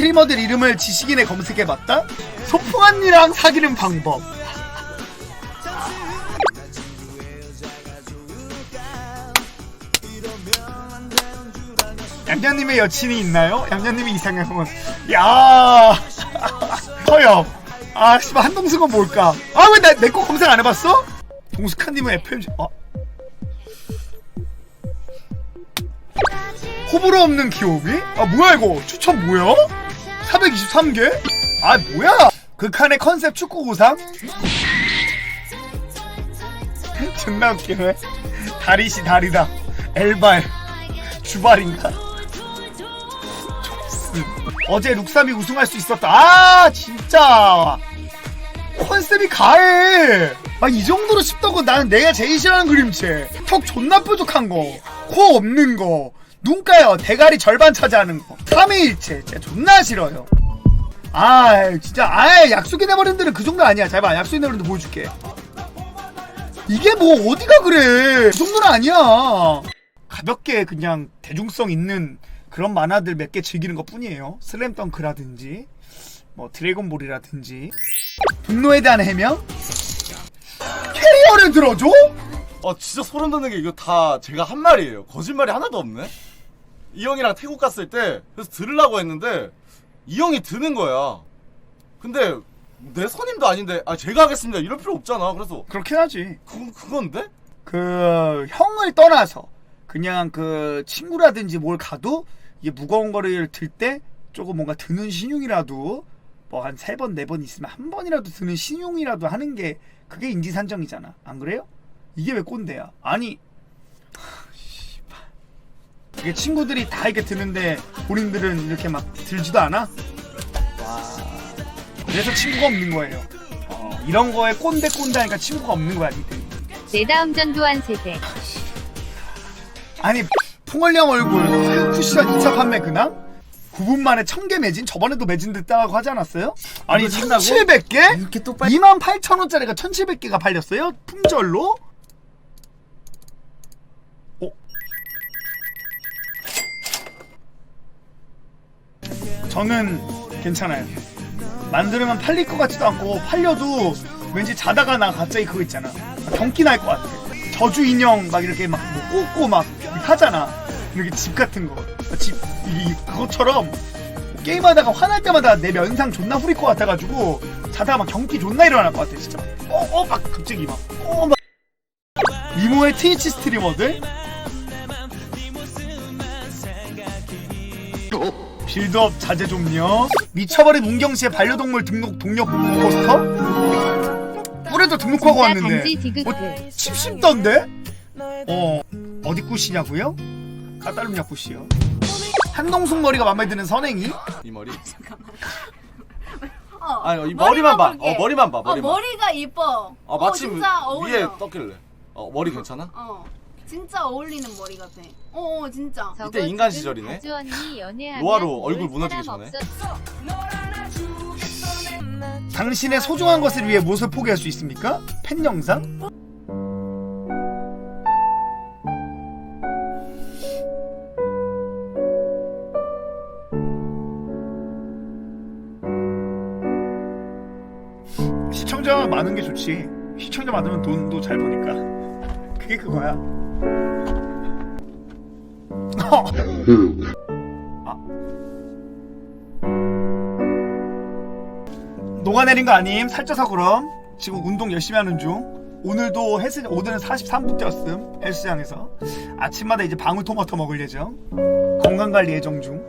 스트리머들 이름을 지식인에 검색해봤다? 소풍 언니랑 사귀는 방법 양양님의 여친이 있나요? 양양님이 이상형은 야 허엽 아 씨발 한동숙은 뭘까 아왜나내거 검색 안 해봤어? 동숙한님은 FM 어? 호불호 없는 기호비? 아 뭐야 이거 추천 뭐야? 423개? 아 뭐야? 극한의 컨셉 축구 고상? 존나 웃기네. 다리시 다리다. 엘발 주발인가? 어제 룩삼이 우승할 수 있었다. 아 진짜! 컨셉이 가해! 아이 정도로 쉽다고 나는 내가 제일 싫어하는 그림체. 턱 존나 뾰족한 거코 없는 거 눈가요. 대가리 절반 차지하는 거. 삼위일체 진짜 존나 싫어요. 아 진짜 아예 약속이 내버린 데는 그 정도 아니야. 잘 봐. 약속이 내버린 데 보여줄게. 이게 뭐 어디가 그래? 그 정도는 아니야. 가볍게 그냥 대중성 있는 그런 만화들 몇 개 즐기는 것 뿐이에요. 슬램덩크라든지 뭐 드래곤볼이라든지. 분노에 대한 해명? 캐리어를 들어줘? 아 진짜 소름 돋는 게 이거 다 제가 한 말이에요. 거짓말이 하나도 없네. 이 형이랑 태국 갔을 때 그래서 들으려고 했는데 이 형이 드는 거야. 근데 내 선임도 아닌데 아 제가 하겠습니다 이럴 필요 없잖아. 그래서 그렇게 하지 그 그건데? 그 형을 떠나서 그냥 그 친구라든지 뭘 가도 이게 무거운 거를 들 때 조금 뭔가 드는 신용이라도 뭐 한 세 번 네 번 있으면 한 번이라도 드는 신용이라도 하는 게 그게 인지 산정이잖아 안 그래요? 이게 왜 꼰대야 아니 하. 이게 친구들이 다 이렇게 드는데 본인들은 이렇게 막 들지도 않아? 와 그래서 친구가 없는 거예요 어, 이런 거에 꼰대 꼰대 하니까 친구가 없는 거야 니들 내 다음 전두환 세대. 아니 풍월령 얼굴 사유 쿠션 2차 판매 근황? 9분 만에 1000개 매진? 저번에도 매진됐다고 하지 않았어요? 아니 이거 진다고? 1700개? 이렇게 또 빨리 28,000원짜리가 1700개가 팔렸어요? 품절로? 저는 괜찮아요. 만들면 팔릴 것 같지도 않고 팔려도 왠지 자다가 나 갑자기 그거 있잖아. 경기 날 것 같아. 저주 인형 막 이렇게 막 뭐 꽂고 막 하잖아. 이렇게 집 같은 거 집 이 그것처럼 게임하다가 화날 때마다 내 면상 존나 후릴 것 같아가지고 자다가 막 경기 존나 일어날 것 같아 진짜. 어 어 막 갑자기 막 어 막. 이모의 트위치 스트리머들 빌드업 자제 좀요 미쳐버린 문경시의 반려동물 등록 동력 포스터 꿀에도 등록하고 진짜 왔는데 단지 디귿. 어, 칩 씹던데? 어 어디 꽃이냐고요? 까따르냐 꽃이요 한동숙 머리가 맘에 드는 선행이? 이 머리. 어, 아니 이 머리만 봐. 볼게. 어 머리만 봐. 어, 머리만. 머리가 이뻐. 아 마침 어, 진짜 어울려. 위에 떴길래. 어 머리 괜찮아? 어, 진짜 어울리는 머리 같아. 어, 어 진짜. 이때 인간 시절이네. 로아로 뭘 얼굴 무너지기 전에. 당신의 소중한 것을 위해 무엇을 포기할 수 있습니까? 팬 영상? 시청자가 많은 게 좋지. 시청자 많으면 돈도 잘 버니까. 그게 그거야. 아. 녹아내린 거 아님? 살쪄서 그럼. 지금 운동 열심히 하는 중. 오늘도 헬스 오늘은 43분 뛰었음 헬스장에서 아침마다 이제 방울토마토 먹을 예정 건강 관리 예정 중